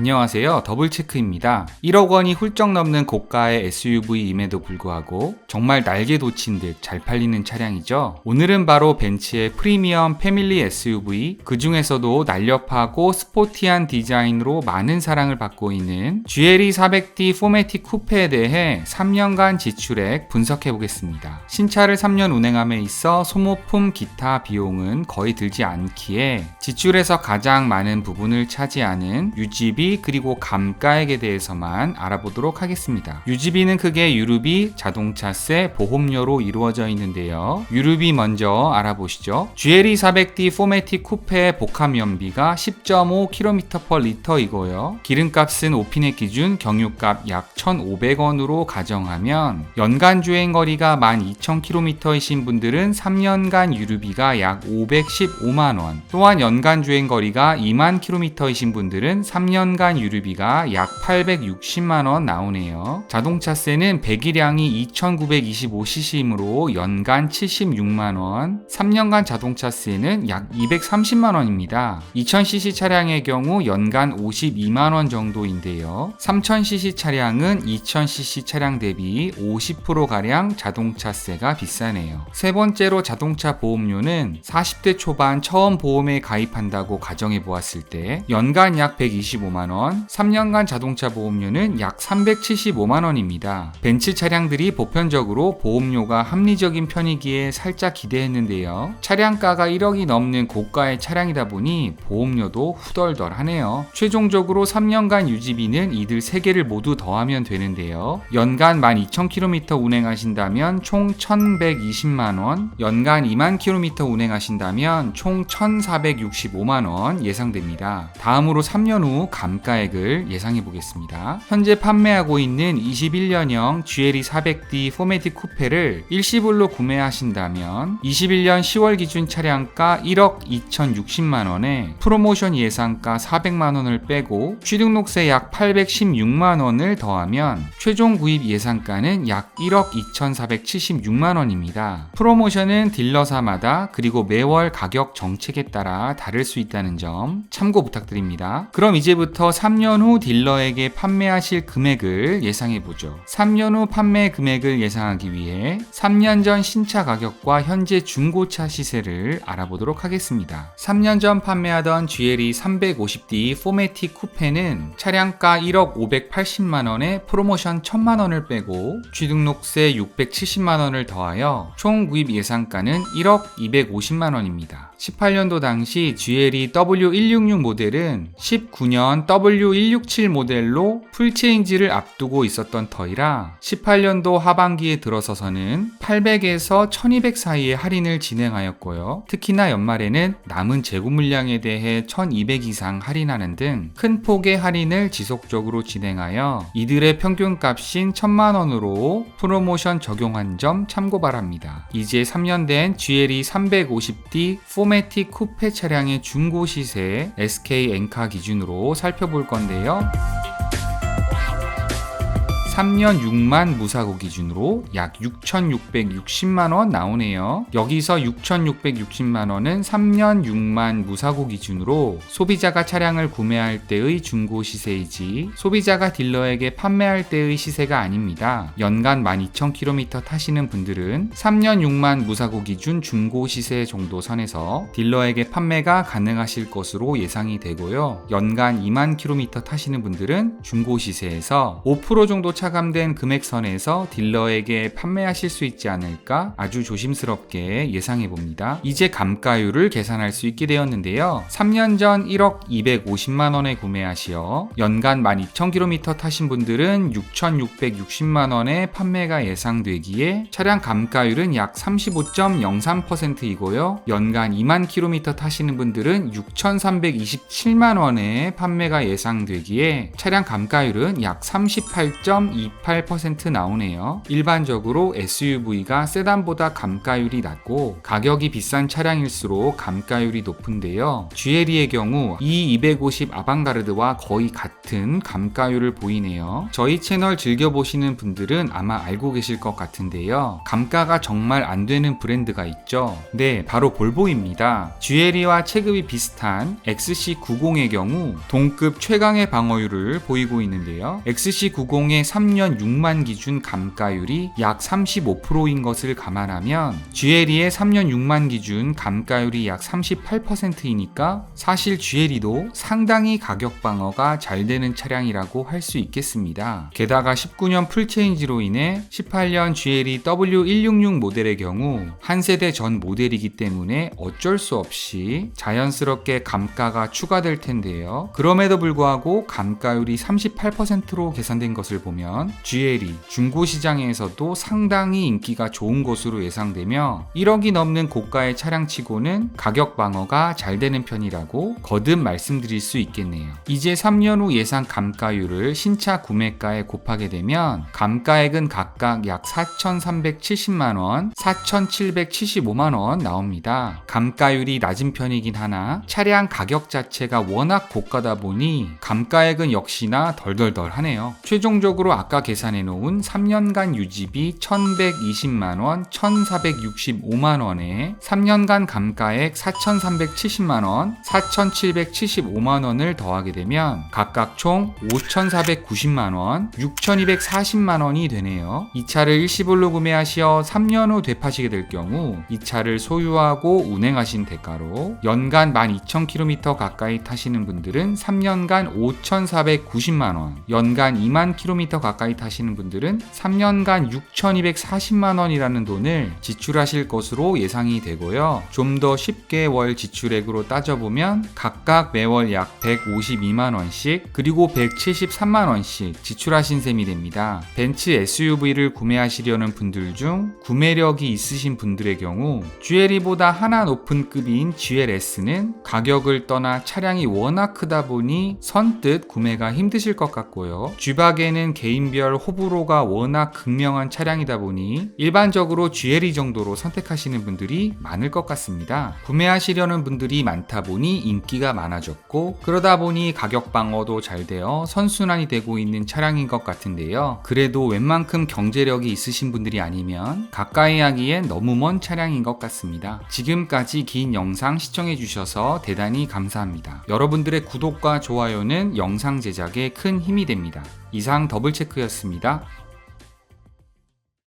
안녕하세요. 더블체크입니다. 1억 원이 훌쩍 넘는 고가의 SUV임에도 불구하고 정말 날개 돋친 듯 잘 팔리는 차량이죠. 오늘은 바로 벤츠의 프리미엄 패밀리 SUV, 그 중에서도 날렵하고 스포티한 디자인으로 많은 사랑을 받고 있는 GLE 400D 포매틱 쿠페에 대해 3년간 지출액 분석해 보겠습니다. 신차를 3년 운행함에 있어 소모품 기타 비용은 거의 들지 않기에 지출에서 가장 많은 부분을 차지하는 유지비 그리고 감가액에 대해서만 알아보도록 하겠습니다. 유지비는 크게 유류비, 자동차세, 보험료로 이루어져 있는데요. 유류비 먼저 알아보시죠. GLE 400D 포매틱 쿠페의 복합 연비가 10.5km/L 이고요. 기름값은 오피넷 기준 경유값 약 1,500원으로 가정하면 연간 주행 거리가 12,000km이신 분들은 3년간 유류비가 약 515만 원. 또한 연간 주행 거리가 2만 km이신 분들은 3년간 유류비가 약 860만 원 나오네요. 자동차세는 배기량이 2,925cc이므로 연간 76만 원. 3년간 자동차세는 약 230만 원입니다. 2000cc 차량의 경우 연간 52만 원 정도인데요. 3000cc 차량은 2000cc 차량 대비 50%가량 자동차세가 비싸네요. 세 번째로 자동차 보험료는 40대 초반 처음 보험에 가입한다고 가정해 보았을 때 연간 약 125만 원, 3년간 자동차 보험료는 약 375만원입니다. 벤츠 차량들이 보편적으로 보험료가 합리적인 편이기에 살짝 기대했는데요. 차량가가 1억이 넘는 고가의 차량이다 보니 보험료도 후덜덜하네요. 최종적으로 3년간 유지비는 이들 3개를 모두 더하면 되는데요. 연간 12,000km 운행하신다면 총 1,120만원, 연간 2만 km 운행하신다면 총 1,465만원 예상됩니다. 다음으로 3년 후 감 가액을 예상해 보겠습니다. 현재 판매하고 있는 21년형 GLE 400D 포매틱 쿠페를 일시불로 구매하신다면 21년 10월 기준 차량가 1억 2,060만원에 프로모션 예상가 400만원을 빼고 취등록세 약 816만원을 더하면 최종 구입 예상가는 약 1억 2,476만원입니다. 프로모션은 딜러사마다 그리고 매월 가격 정책에 따라 다를 수 있다는 점 참고 부탁드립니다. 그럼 이제부터 3년 후 딜러에게 판매하실 금액을 예상해 보죠. 3년 후 판매 금액을 예상하기 위해 3년 전 신차 가격과 현재 중고차 시세를 알아보도록 하겠습니다. 3년 전 판매하던 GLE 350D 포매틱 쿠페는 차량가 1억 580만 원에 프로모션 1000만 원을 빼고 취등록세 670만 원을 더하여 총 구입 예상가는 1억 250만 원입니다. 18년도 당시 GLE W166 모델은 19년 W167 모델로 풀체인지를 앞두고 있었던 터이라 18년도 하반기에 들어서서는 800에서 1200 사이의 할인을 진행하였고요. 특히나 연말에는 남은 재고 물량에 대해 1200 이상 할인하는 등 큰 폭의 할인을 지속적으로 진행하여 이들의 평균 값인 1000만 원으로 프로모션 적용한 점 참고 바랍니다. 이제 3년 된 GLE 350D 포매틱 쿠페 차량의 중고 시세 SK 엔카 기준으로 살펴볼 건데요. 3년 6만 무사고 기준으로 약 6,660만 원 나오네요. 여기서 6,660만 원은 3년 6만 무사고 기준으로 소비자가 차량을 구매할 때의 중고 시세이지 소비자가 딜러에게 판매할 때의 시세가 아닙니다. 연간 12,000km 타시는 분들은 3년 6만 무사고 기준 중고 시세 정도 선에서 딜러에게 판매가 가능하실 것으로 예상이 되고요. 연간 2만 km 타시는 분들은 중고 시세에서 5% 정도 차 감된 금액 선에서 딜러에게 판매하실 수 있지 않을까 아주 조심스럽게 예상해 봅니다. 이제 감가율을 계산할 수 있게 되었는데요. 3년 전 1억 250만 원에 구매하시어 연간 12,000km 타신 분들은 6,660만 원에 판매가 예상되기에 차량 감가율은 약 35.03%이고요. 연간 2만 km 타시는 분들은 6,327만 원에 판매가 예상되기에 차량 감가율은 약 38. 3.28% 나오네요. 일반적으로 SUV가 세단보다 감가율이 낮고 가격이 비싼 차량일수록 감가율이 높은데요. GLE의 경우 E250 아방가르드와 거의 같은 감가율을 보이네요. 저희 채널 즐겨보시는 분들은 아마 알고 계실 것 같은데요. 감가가 정말 안 되는 브랜드가 있죠. 네, 바로 볼보입니다. GLE와 체급이 비슷한 XC90의 경우 동급 최강의 방어율을 보이고 있는데요. XC90의 3년 6만 기준 감가율이 약 35%인 것을 감안하면 GLE의 3년 6만 기준 감가율이 약 38%이니까 사실 GLE도 상당히 가격 방어가 잘 되는 차량이라고 할 수 있겠습니다. 게다가 19년 풀체인지로 인해 18년 GLE W166 모델의 경우 한 세대 전 모델이기 때문에 어쩔 수 없이 자연스럽게 감가가 추가될 텐데요. 그럼에도 불구하고 감가율이 38%로 계산된 것을 보면 GLE 중고 시장에서도 상당히 인기가 좋은 것으로 예상되며 1억이 넘는 고가의 차량치고는 가격 방어가 잘 되는 편이라고 거듭 말씀드릴 수 있겠네요. 이제 3년 후 예상 감가율을 신차 구매가에 곱하게 되면 감가액은 각각 약 4,370만 원, 4,775만 원 나옵니다. 감가율이 낮은 편이긴 하나 차량 가격 자체가 워낙 고가다 보니 감가액은 역시나 덜덜덜 하네요. 최종적으로 아까 계산해 놓은 3년간 유지비 1,120만원, 1,465만원에 3년간 감가액 4,370만원, 4,775만원을 더하게 되면 각각 총 5,490만원, 6,240만원이 되네요. 이 차를 일시불로 구매하시어 3년 후 되파시게 될 경우 이 차를 소유하고 운행하신 대가로 연간 12,000km 가까이 타시는 분들은 3년간 5,490만원, 연간 2만 km 가까이 타시는 분들은 3년간 6,240만 원이라는 돈을 지출하실 것으로 예상이 되고요. 좀 더 쉽게 월 지출액으로 따져보면 각각 매월 약 152만 원씩 그리고 173만 원씩 지출하신 셈이 됩니다. 벤츠 SUV를 구매하시려는 분들 중 구매력이 있으신 분들의 경우 GLE보다 하나 높은 급인 GLS는 가격을 떠나 차량이 워낙 크다 보니 선뜻 구매가 힘드실 것 같고요. G박에는 개인 별 호불호가 워낙 극명한 차량이다 보니 일반적으로 GLE 정도로 선택하시는 분들이 많을 것 같습니다. 구매하시려는 분들이 많다 보니 인기가 많아졌고 그러다 보니 가격 방어도 잘 되어 선순환이 되고 있는 차량인 것 같은데요. 그래도 웬만큼 경제력이 있으신 분들이 아니면 가까이 하기엔 너무 먼 차량인 것 같습니다. 지금까지 긴 영상 시청해 주셔서 대단히 감사합니다. 여러분들의 구독과 좋아요는 영상 제작에 큰 힘이 됩니다. 이상 더블 체크였습니다.